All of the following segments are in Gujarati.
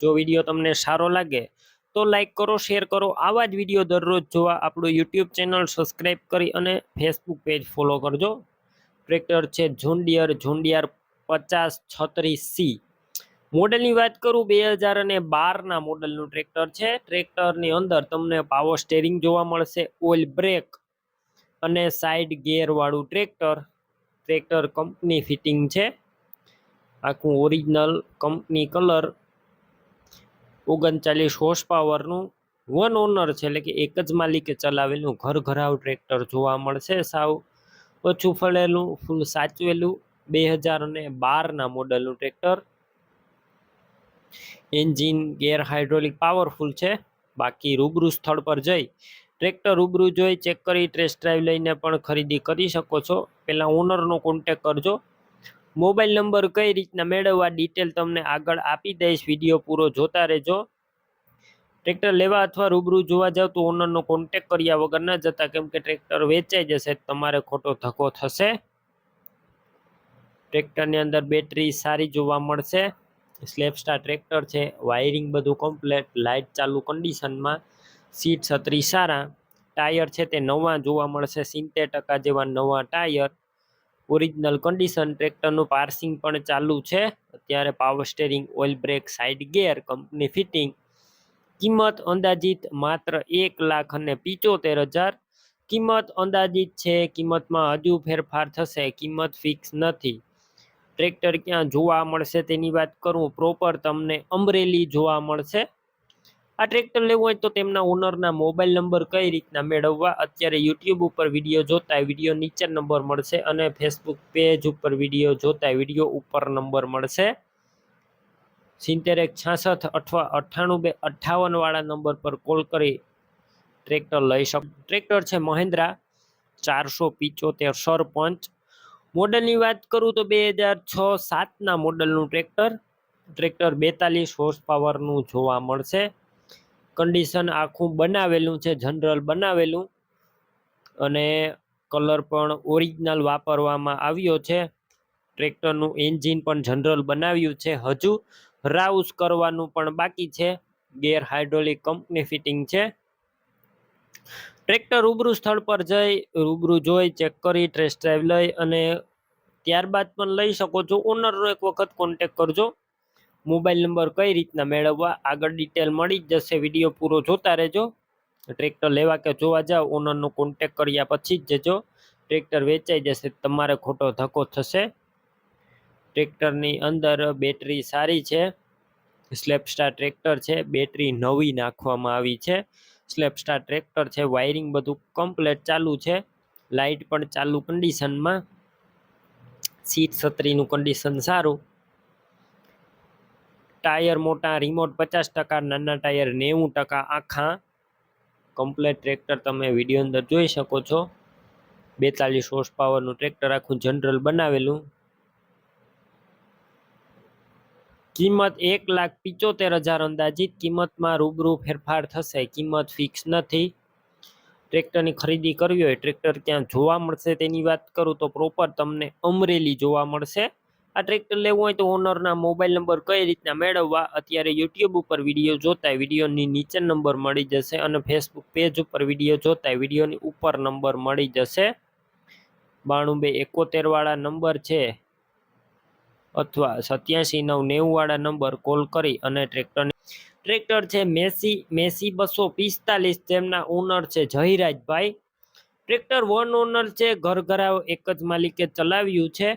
જો વીડિયો તમને સારો લાગે, તો લાઇક કરો શેર કરો. આવા જ વીડિયો દરરોજ જોવા આપણું યુટ્યુબ ચેનલ સબસ્ક્રાઈબ કરી અને ફેસબુક પેજ ફોલો કરજો. ટ્રેક્ટર છે ઝુંડિયર ઝુંડિયર પચાસ છત્રીસ સી. મોડલની વાત કરું, બે હજાર અને બારના મોડલનું ટ્રેક્ટર છે. ટ્રેક્ટરની અંદર તમને પાવર સ્ટેરિંગ જોવા મળશે ઓઇલ બ્રેક અને સાઇડ ગેરવાળું ટ્રેક્ટર ટ્રેક્ટર કંપની ફિટિંગ છે. આખું ઓરિજિનલ કંપની કલર ઓગણચાલીસ હોર્સ પાવરનું વન ઓનર છે, એટલે કે એક જ માલિકે ચલાવેલું ઘર ઘરાવ ટ્રેક્ટર જોવા મળશે સાવ. ઓછું ફળેલું, ફૂલ સાચવેલું બે હજાર અને બારના મોડલનું tractor engine gear hydraulic powerful છે, બાકી રૂબરૂ સ્થળ પર જઈ ટ્રેક્ટર રૂબરૂ જોઈ ચેક કરી ટેસ્ટ ડ્રાઈવ લઈને પણ ખરીદી કરી શકો છો. પહેલાં ઓનરનો કોન્ટેક કરજો. મોબાઈલ નંબર કઈ રીતના મેળવવા ડિટેલ તમને આગળ આપી દઈશ. વીડિયો પૂરો જોતા રહેજો. ટ્રેક્ટર લેવા અથવા રૂબરૂ જોવા જાવ તો ઓનરનો કોન્ટેક કર્યા વગર ન જતા, કેમ કે ટ્રેક્ટર વેચાઈ જશે, તમારે ખોટો ધક્કો થશે. ટ્રેક્ટરની અંદર બેટરી સારી જોવા મળશે. સ્લેપ સ્ટાર ટ્રેક્ટર છે વાયરિંગ બધું કમ્પ્લેટ લાઇટ ચાલુ કન્ડિશનમાં સીટ છત્રી સારા ટાયર છે તે નવા જોવા મળશે, સિત્તેર ટકા જેવા નવા ટાયર ઓરિજિનલ કન્ડિશન ટ્રેક્ટરનું પાર્સિંગ પણ ચાલુ છે. અત્યારે power steering oil brake side gear company fitting કિંમત અંદાજિત માત્ર એક લાખ અને પિચોતેર હજાર. કિંમત અંદાજિત છે, કિંમતમાં હજુ ફેરફાર થશે, કિંમત ફિક્સ નથી. ટ્રેક્ટર ક્યાં જોવા મળશે તેની વાત કરું પ્રોપર તમને અમરેલી જોવા મળશે. આ ટ્રેક્ટર લેવું હોય તો તેમના ઓનરના મોબાઈલ નંબર કઈ રીતના મેળવવા? અત્યારે યુટ્યુબ ઉપર વીડિયો જોતા વીડિયો નીચે નંબર મળશે અને ફેસબુક પેજ ઉપર વીડિયો જોતા વીડિયો ઉપર નંબર મળશે. સિત્તેર એક છાસઠ અથવા અઠ્ઠાણું બે અઠ્ઠાવનવાળા નંબર પર કોલ કરી ટ્રેક્ટર લઈ શક. ટ્રેક્ટર છે મહિન્દ્રા ચારસો પિચોતેર સરપંચ. મોડલની વાત કરું તો બે હજાર છ સાતના મોડલનું ટ્રેક્ટર ટ્રેક્ટર બેતાલીસ હોર્સ પાવરનું જોવા મળશે. કન્ડિશન આખું બનાવેલું છે જનરલ બનાવેલું. અને કલર પણ ઓરિજિનલ વાપરવામાં આવ્યો છે. ટ્રેક્ટરનું એન્જિન પણ જનરલ બનાવ્યું છે. હજુ રાઉસ કરવાનું પણ બાકી છે. ગેર હાઇડ્રોલિક કંપની ફિટિંગ છે. ટ્રેક્ટર રૂબરૂ સ્થળ પર જઈ, રૂબરૂ જોઈ ચેક કરી ટેસ્ટ ડ્રાઈવ લઈ અને ત્યારબાદ પણ લઈ શકો છો. ઓનરનો એક વખત કોન્ટેક કરજો. મોબાઈલ નંબર કઈ રીતના મેળવવા? આગળ ડિટેલ મળી જ જશે. વીડિયો પૂરો જોતા રહેજો. ટ્રેક્ટર લેવા કે જોવા જાવ ઓનરનો કોન્ટેક કર્યા પછી જ જજો. ટ્રેક્ટર વેચાઈ જશે, તમારે ખોટો ધક્કો થશે. ટ્રેક્ટરની અંદર બેટરી સારી છે. સ્લેપ સ્ટાર ટ્રેક્ટર છે બેટરી નવી નાખવામાં આવી છે. સ્લેપ સ્ટાર ટ્રેક્ટર છે વાયરિંગ બધું કમ્પ્લેટ ચાલુ છે. લાઇટ પણ ચાલુ કન્ડિશનમાં સીટ છત્રીનું કન્ડિશન સારું. ટાયર મોટા રિમોટ પચાસ ટકા, નાના ટાયર નેવું ટકા, આખા કમ્પ્લેટ ટ્રેક્ટર તમે વીડિયો અંદર જોઈ શકો છો. બેતાલીસ હોર્સ પાવરનું ટ્રેક્ટર આખું જનરલ બનાવેલું. કિંમત એક લાખ પિચોતેર હજાર અંદાજિત, કિંમતમાં રૂબરૂ ફેરફાર થશે. કિંમત ફિક્સ નથી. ટ્રેક્ટરની ખરીદી કરવી હોય ટ્રેક્ટર ક્યાં જોવા મળશે તેની વાત કરું તો પ્રોપર તમને અમરેલી જોવા મળશે. આ ટ્રેક્ટર લેવું હોય તો ઓનરના મોબાઈલ નંબર કઈ રીતના મેળવવા? અત્યારે યુટ્યુબ ઉપર વીડિયો જોતા વિડીયોની નીચે નંબર મળી જશે અને ફેસબુક પેજ ઉપર વીડિયો જોતા વિડીયોની ઉપર નંબર મળી જશે. બાણું બે એકોતેર વાળા નંબર છે. અથવા સત્યાસી નવ નેવું વાળા નંબર કોલ કરી અને ટ્રેક્ટરની ટ્રેક્ટર છે મેસી મેસી બસો પિસ્તાલીસ તેમના ઓનર છે જહીરાજભાઈ ટ્રેક્ટર વન ઓનર છે, ઘર ઘરાવ એક જ માલિકે ચલાવ્યું છે.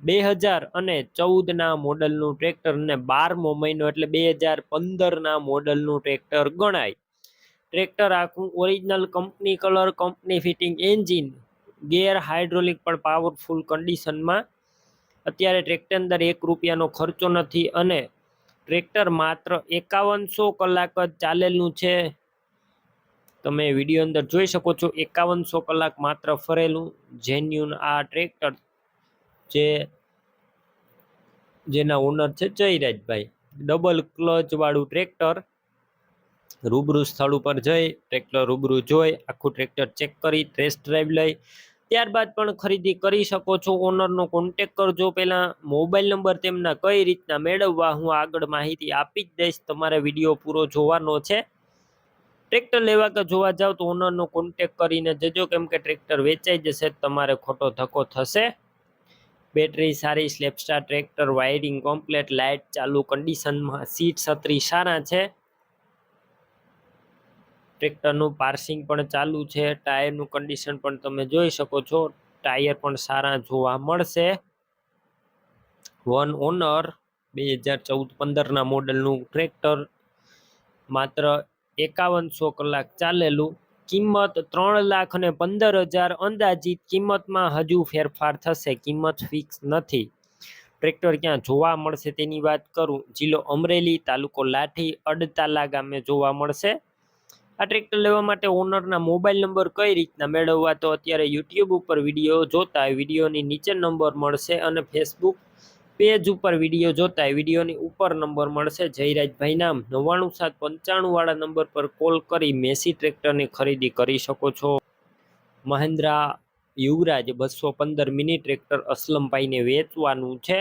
બે હજાર અને ચૌદના મોડલનું ટ્રેક્ટર ને બારમો મહિનો એટલે બે હજાર પંદરના મોડલનું ટ્રેક્ટર ગણાય. ટ્રેક્ટર આખું original company colour company fitting engine gear hydraulic પણ પાવરફુલ કન્ડિશનમાં અત્યારે ટ્રેક્ટર અંદર એક રૂપિયાનો ખર્ચો નથી અને ટ્રેક્ટર માત્ર એકાવનસો કલાક જ ચાલેલું છે. તમે વીડિયો અંદર જોઈ શકો છો, એકાવનસો કલાક માત્ર ફરેલું. જેન્યુન આ ટ્રેક્ટર જે, જેના ઓનર છે જયરાજભાઈ. ડબલ ક્લચ વાળું ટ્રેક્ટર રૂબરૂ સ્થળ ઉપર જઈ ટ્રેક્ટર રૂબરૂ જોઈ, આખું ટ્રેક્ટર ચેક કરી ટેસ્ટ ડ્રાઈવ લઈ. ત્યારબાદ પણ ખરીદી કરી શકો છો. ઓનરનો કોન્ટેક કરજો પહેલાં. મોબાઈલ નંબર તેમના કઈ રીતના મેળવવા હું આગળ માહિતી આપી જ દઈશ. તમારે વીડિયો પૂરો જોવાનો છે. ટ્રેક્ટર લેવા કે જોવા જાવ તો ઓનરનો કોન્ટેક કરીને જજો. કેમ કે ટ્રેક્ટર વેચાઈ જશે, તમારે ખોટો ધક્કો થશે. બેટરી સારી, self start, tractor, wiring, complete, light, ચાલુ કન્ડિશનમાં સીટ છત્રી સારા છે. ટ્રેક્ટરનું પાર્સિંગ પણ ચાલુ છે. ટાયરનું કન્ડિશન પણ તમે જોઈ શકો છો. ટાયર પણ સારા જોવા મળશે. વન ઓનર, બે હજાર ચૌદ પંદરના મોડલનું ટ્રેક્ટર માત્ર એકાવનસો કલાક ચાલેલું. કિંમત ત્રણ લાખ અને પંદર હજાર અંદાજિત કિંમતમાં હજુ ફેરફાર થશે. કિંમત ફિક્સ નથી. ટ્રેક્ટર ક્યાં જોવા મળશે તેની વાત કરું. જિલ્લો અમરેલી, તાલુકો લાઠી, અડતાલા ગામે જોવા મળશે. આ ટ્રેક્ટર લેવા માટે ઓનરના મોબાઈલ નંબર કઈ રીતના મેળવવા તો અત્યારે યુટ્યુબ ઉપર વીડિયો જોતા વિડીયોની નીચે નંબર મળશે અને ફેસબુક પેજ ઉપર વીડિયો જોતા વિડીયોની ઉપર નંબર મળશે. જયરાજભાઈ નામ નવ્વાણું સાત પંચાણું વાળા નંબર પર કોલ કરી મેસી ટ્રેક્ટરની ખરીદી કરી શકો છો. મહિન્દ્રા યુવરાજ બસો પંદર મિની ટ્રેક્ટર અસલમભાઈને વેચવાનું છે.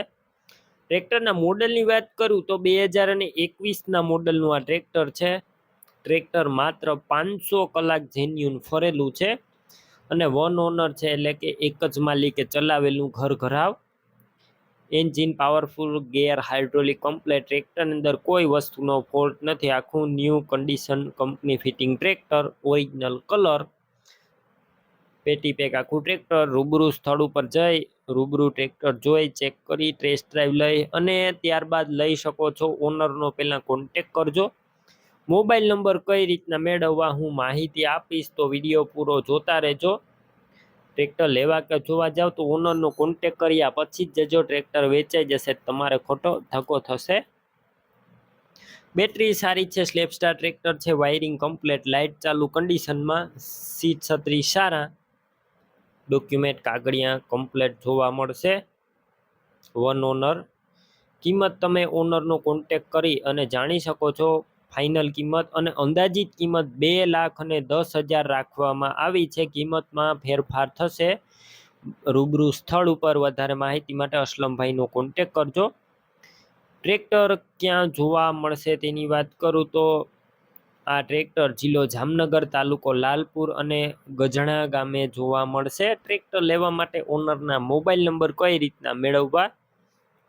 ટ્રેક્ટરના મોડલની વાત કરું તો બે હજાર અને એકવીસના મોડલનું આ ટ્રેક્ટર છે. ટ્રેક્ટર માત્ર પાંચસો કલાક જેન્યુન ફરેલું છે અને વન ઓનર છે એટલે કે એક જ માલિકે ચલાવેલું ઘર ઘરાવ. Engine powerful, gear hydraulic complete ટ્રેક્ટરની અંદર કોઈ વસ્તુનો ફોલ્ટ નથી. આખું new condition company fitting tractor, original colour, પેટી પેક આખું ટ્રેક્ટર, રૂબરૂ સ્થળ ઉપર જઈ, રૂબરૂ ટ્રેક્ટર જોઈ, ચેક કરી, ટેસ્ટ ડ્રાઈવ લઈ અને ત્યારબાદ લઈ શકો છો. ઓનરનો પહેલાં કોન્ટેક કરજો. મોબાઈલ નંબર કઈ રીતના મેળવવા હું માહિતી આપીશ તો વીડિયો પૂરો જોતા રહેજો. ટ્રેક્ટર લેવા કે જોવા જાવ તો ઓનરનો કોન્ટેક કર્યા પછી જ જજો ટ્રેક્ટર વેચાઈ જશે, તમારે ખોટો ધક્કો થશે. બેટરી સારી છે સ્લેપસ્ટાર ટ્રેક્ટર છે વાયરિંગ કમ્પ્લેટ લાઇટ ચાલુ કન્ડિશનમાં સીટ છત્રી સારા. ડોક્યુમેન્ટ કાગળિયા કમ્પ્લેટ જોવા મળશે. વન ઓનર કિંમત તમે ઓનરનો કોન્ટેક કરી અને જાણી શકો છો. ફાઇનલ કિંમત અને અંદાજિત કિંમત બે લાખ અને દસ હજાર રાખવામાં આવી છે. કિંમતમાં ફેરફાર થશે. રૂબરૂ સ્થળ ઉપર વધારે માહિતી માટે અસલમભાઈનો કોન્ટેક કરજો. ટ્રેક્ટર ક્યાં જોવા મળશે તેની વાત કરું તો આ ટ્રેક્ટર જિલ્લો જામનગર, તાલુકો લાલપુર અને ગજણા ગામે જોવા મળશે. ટ્રેક્ટર લેવા માટે ઓનરના મોબાઈલ નંબર કઈ રીતના મેળવવા?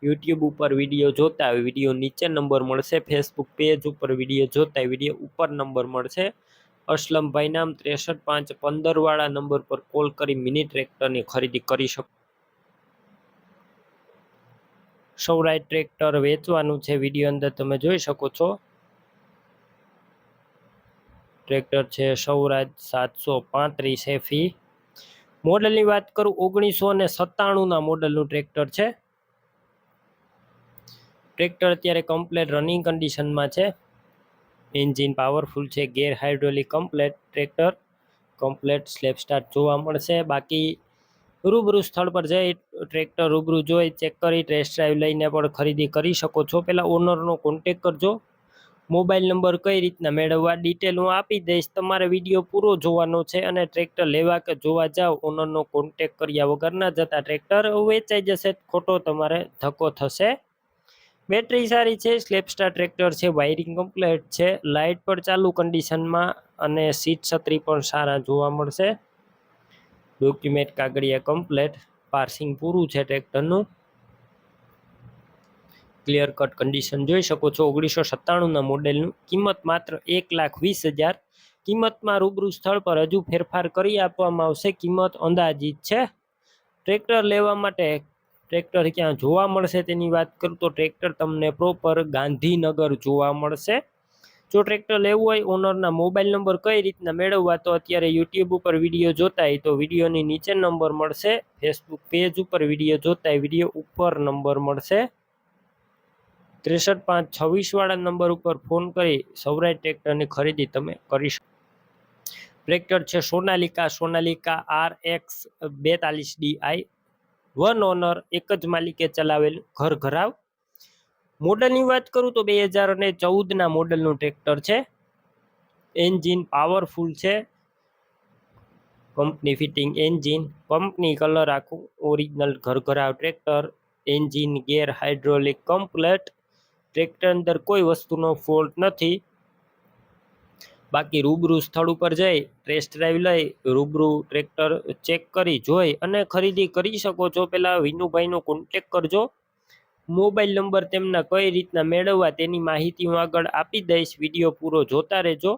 યુટ્યુબ ઉપર વીડિયો જોતા હોય વીડિયો નીચે નંબર મળશે. ફેસબુક પેજ ઉપર વીડિયો જોતા વીડિયો ઉપર નંબર મળશે. અસલમભાઈ નામ ત્રેસઠ પાંચ પંદરવાળા નંબર પર કોલ કરી મિની ટ્રેક્ટરની ખરીદી કરી શકો. સૌરાય ટ્રેક્ટર વેચવાનું છે વીડિયો અંદર તમે જોઈ શકો છો. ટ્રેક્ટર છે સૌરાજ સાતસો પાંત્રીસ એફી મોડલની વાત કરું, ઓગણીસો ને સત્તાણુંના મોડલનું ટ્રેક્ટર છે. ટ્રેક્ટર અત્યારે કમ્પ્લેટ રનિંગ કન્ડિશનમાં છે. એન્જિન પાવરફુલ છે gear hydraulic complete tractor complete self start જોવા મળશે. બાકી રૂબરૂ સ્થળ પર જઈ ટ્રેક્ટર રૂબરૂ જોઈ ચેક કરી ટેસ્ટ ડ્રાઈવ લઈને પણ ખરીદી કરી શકો છો. પહેલાં ઓનરનો કોન્ટેક કરજો. મોબાઈલ નંબર કઈ રીતના મેળવવા ડિટેલ હું આપી દઈશ. તમારે વીડિયો પૂરો જોવાનો છે અને ટ્રેક્ટર લેવા કે જોવા જાઓ ઓનરનો કોન્ટેક કર્યા વગર ના જતા ટ્રેક્ટર વેચાઈ જશે, ખોટો તમારે ધક્કો થશે. બેટરી સારી છે સ્લેપસ્ટાર ટ્રેક્ટર છે, વાયરિંગ કમ્પ્લેટ છે, લાઇટ પણ ચાલુ કન્ડિશનમાં અને સીટ છત્રી પણ સારા જોવા મળશે. ડોક્યુમેન્ટ કાગળિયા કમ્પ્લેટ, પાર્સિંગ પૂરું છે ટ્રેક્ટરનું. ક્લિયર કટ કન્ડિશન જોઈ શકો છો, ઓગણીસો સત્તાણુંના મોડેલનું. કિંમત માત્ર એક લાખ વીસ હજાર. કિંમતમાં રૂબરૂ સ્થળ પર હજુ ફેરફાર કરી આપવામાં આવશે. કિંમત અંદાજિત છે. ટ્રેક્ટર લેવા માટે ટ્રેક્ટર ક્યાં જોવા મળશે તેની વાત કરું તો ટ્રેક્ટર તમને પ્રોપર ગાંધીનગર જોવા મળશે. જો ટ્રેક્ટર લેવું હોય ઓનરના મોબાઈલ નંબર કઈ રીતના મેળવવા તો અત્યારે યુટ્યુબ ઉપર વીડિયો જોતા હોય તો વિડીયોની નીચે નંબર મળશે ફેસબુક પેજ ઉપર વીડિયો જોતા વીડિયો ઉપર નંબર મળશે. ત્રેસઠ પાંચ છવ્વીસ વાળા નંબર ઉપર ફોન કરી સૌરાય ટ્રેક્ટરની ખરીદી તમે કરી શકો. ટ્રેક્ટર છે સોનાલિકા સોનાલિકા આર એક્સ બેતાલીસ ડીઆઈ વન ઓનર એક જ માલિકે ચલાવેલું ઘર ઘરાવ. મોડલની વાત કરું તો બે હજાર અને ચૌદના મોડલનું ટ્રેક્ટર છે. એન્જિન પાવરફુલ છે. Company fitting engine, company colour આખું original ઘરઘરાવ tractor, engine gear hydraulic complete. Tractor અંદર કોઈ વસ્તુનો ફોલ્ટ નથી. બાકી રૂબરૂ સ્થળ ઉપર જઈ ટેસ્ટ ડ્રાઈવ લઈ, રૂબરૂ ટ્રેક્ટર ચેક કરી, જોઈ અને ખરીદી કરી શકો છો. પહેલાં વિનુભાઈનો કોન્ટેક કરજો. મોબાઈલ નંબર તેમના કઈ રીતના મેળવવા તેની માહિતી હું આગળ આપી દઈશ. વીડિયો પૂરો જોતા રહેજો.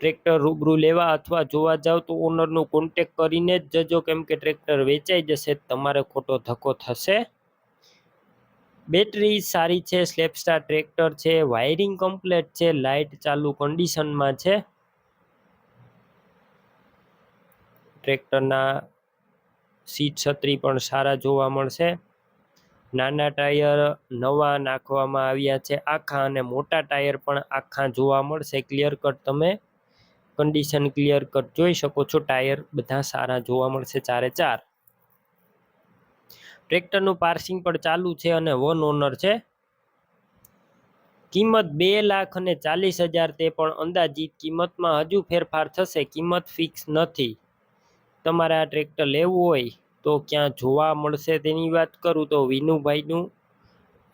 ટ્રેક્ટર રૂબરૂ લેવા અથવા જોવા જાવ તો ઓનરનો કોન્ટેક કરીને જ જજો. કેમ કે ટ્રેક્ટર વેચાઈ જશે, તમારે ખોટો ધક્કો થશે. બેટરી સારી છે સ્લેપસ્ટાર ટ્રેક્ટર છે વાયરિંગ કમ્પ્લેટ છે લાઇટ ચાલુ કન્ડિશનમાં છે. ટ્રેક્ટરના સીટ છત્રી પણ સારા જોવા મળશે. નાના ટાયર નવા નાખવામાં આવ્યા છે, આખા અને મોટા ટાયર પણ આખા જોવા મળશે. ક્લિયર કટ તમે કન્ડિશન ક્લિયર કટ જોઈ શકો છો ટાયર બધા સારા જોવા મળશે, ચારે ચાર. ટ્રેક્ટરનું પાર્સિંગ પણ ચાલુ છે અને વન ઓનર છે. કિંમત બે લાખ અને ચાલીસ હજાર તે પણ અંદાજિત કિંમતમાં હજુ ફેરફાર થશે, કિંમત ફિક્સ નથી. તમારે આ ટ્રેક્ટર લેવું હોય તો ક્યાં જોવા મળશે તેની વાત કરું તો વિનુભાઈનું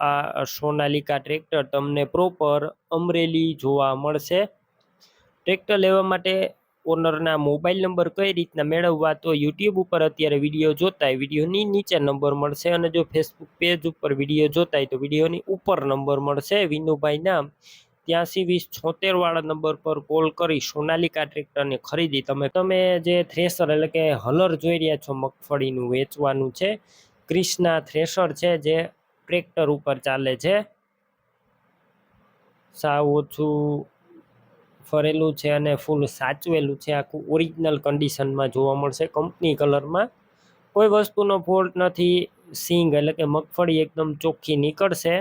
આ સોનાલિકા ટ્રેક્ટર તમને પ્રોપર અમરેલી જોવા મળશે. ટ્રેક્ટર લેવા માટે ઓનરના મોબાઈલ નંબર કઈ રીતના મેળવવા તો યુટ્યુબ ઉપર અત્યારે વીડિયો જોતા વિડીયોની નીચે નંબર મળશે અને જો ફેસબુક પેજ ઉપર વીડિયો જોતા તો વિડીયોની ઉપર નંબર મળશે. વિનુભાઈ નામ, ત્યાંસી વીસ છોતેર વાળા નંબર પર કોલ કરી સોનાલિકા ટ્રેક્ટરની ખરીદી. તમે તમે જે થ્રેસર એટલે કે હલર જોઈ રહ્યા છો મગફળીનું વેચવાનું છે. ક્રિષ્ના થ્રેસર છે જે ટ્રેક્ટર ઉપર ચાલે છે. સાવ ઓછું ફરેલું છે અને ફૂલ સાચવેલું છે. આખું ઓરિજિનલ કન્ડિશનમાં જોવા મળશે. કંપની કલરમાં કોઈ વસ્તુનો ફોલ્ટ નથી. સિંગ એટલે કે મગફળી એકદમ ચોખ્ખી નીકળશે.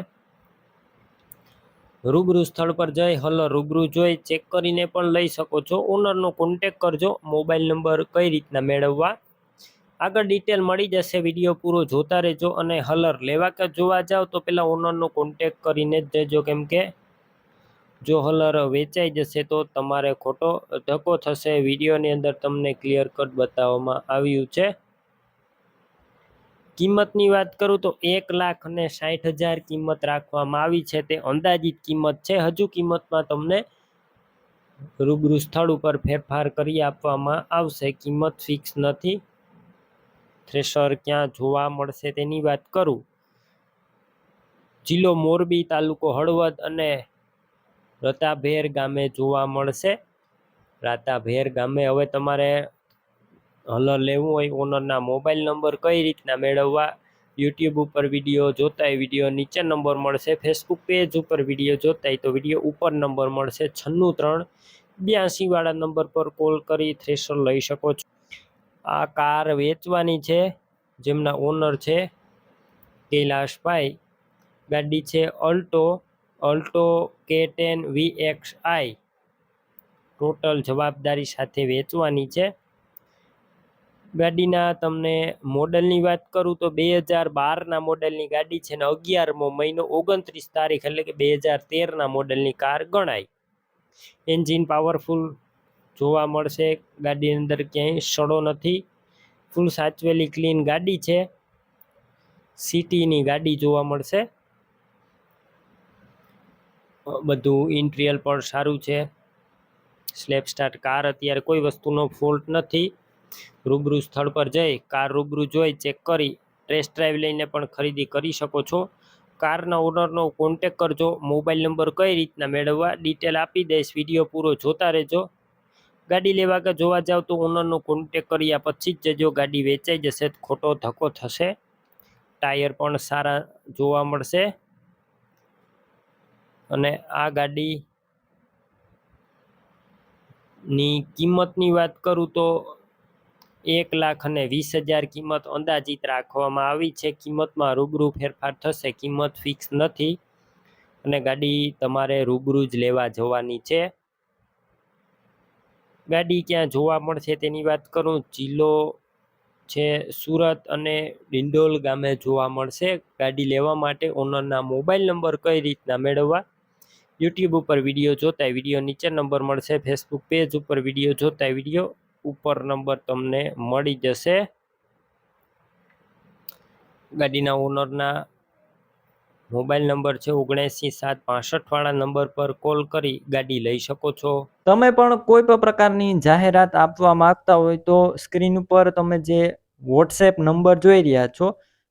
રૂબરૂ સ્થળ પર જઈ હલર રૂબરૂ જોઈ ચેક કરીને પણ લઈ શકો છો. ઓનરનો કોન્ટેક કરજો. મોબાઈલ નંબર કઈ રીતના મેળવવા? આગળ ડિટેલ મળી જશે. વીડિયો પૂરો જોતા રહેજો અને હલર લેવા કે જોવા જાવ તો પહેલાં ઓનરનો કોન્ટેક કરીને જ જજો કેમ કે જો હલર વેચાઈ જશે તો તમારે ખોટો ધક્કો થશે. વિડીયોની અંદર તમને ક્લિયર કટ બતાવવામાં આવ્યું છે. કિંમતની વાત કરું તો એક લાખ અને સાઠ હજાર કિંમત રાખવામાં આવી છે. તે અંદાજિત કિંમત છે. હજુ કિંમતમાં તમને રૂબરૂ સ્થળ ઉપર ફેરફાર કરી આપવામાં આવશે. કિંમત ફિક્સ નથી. થ્રેશર ક્યાં જોવા મળશે તેની વાત કરું. જિલ્લો મોરબી તાલુકો હળવદ અને રતાભેર ગામે જોવા મળશે. રાતાભેર ગામે હવે તમારે હલર લેવું હોય, ઓનરના મોબાઈલ નંબર કઈ રીતના મેળવવા? યુટ્યુબ ઉપર વીડિયો જોતા વીડિયો નીચે નંબર મળશે. ફેસબુક પેજ ઉપર વીડિયો જોતા તો વીડિયો ઉપર નંબર મળશે. છન્નું ત્રણ બ્યાસીવાળા નંબર પર કોલ કરી થ્રેશર લઈ શકો છો. આ કાર વેચવાની છે, જેમના ઓનર છે, કૈલાશભાઈ. ગાડી છે, Alto Alto K ten V X I total જવાબદારી સાથે વેચવાની છે. ગાડીના તમને મોડલની વાત કરું તો બે હજાર બારના મોડલની ગાડી છે ને અગિયારમો મહિનો ઓગણત્રીસ તારીખ એટલે કે બે હજાર તેરના મોડલની કાર ગણાય. એન્જિન પાવરફુલ જોવા મળશે. ગાડીની અંદર ક્યાંય સડો નથી. ફૂલ સાચવેલી ક્લીન ગાડી છે. સિટીની ગાડી જોવા મળશે. બધું ઇન્ટિરિયર પણ સારું છે. સ્લેપ સ્ટાર્ટ કાર અત્યારે કોઈ વસ્તુનો ફોલ્ટ નથી. રૂબરૂ સ્થળ પર જઈ, કાર રૂબરૂ જોઈ, ચેક કરી, ટેસ્ટ ડ્રાઈવ લઈને પણ ખરીદી કરી શકો છો. કારના ઓનરનો કોન્ટેક કરજો, મોબાઈલ નંબર કઈ રીતના મેળવવા ડિટેલ આપી દઈશ, વીડિયો પૂરો જોતા રહેજો. ગાડી લેવા કે જોવા જાવ તો ઓનરનો કોન્ટેક કર્યા પછી જ જજો, ગાડી વેચાઈ જશે, ખોટો ધક્કો થશે. ટાયર પણ સારા જોવા મળશે. અને આ ગાડીની કિંમતની વાત કરું તો એક લાખ અને વીસ હજાર કિંમત અંદાજિત રાખવામાં આવી છે. કિંમતમાં રૂબરૂ ફેરફાર થશે, કિંમત ફિક્સ નથી અને ગાડી તમારે રૂબરૂ જ લેવા જવાની છે. ગાડી ક્યાં જોવા મળશે તેની વાત કરું, જિલ્લો છે સુરત અને ડિંડોલ ગામે જોવા મળશે. ગાડી લેવા માટે ઓનરના મોબાઈલ નંબર કઈ રીતના મેળવવા યુટ્યુબ ઉપર વીડિયો જોતા વીડિયો નીચે નંબર મળશે ફેસબુક પેજ ઉપર વીડિયો જોતા વીડિયો ઉપર નંબર તમને મળી જશે. ગાડીના ઓનરના મોબાઈલ નંબર છે ઓગણસી સાત પાસઠ વાળા નંબર પર કોલ કરી ગાડી લઈ શકો છો. તમે પણ કોઈ પણ પ્રકારની જાહેરાત આપવા માંગતા હોય તો સ્ક્રીન ઉપર તમે જે વોટ્સએપ નંબર જોઈ રહ્યા છો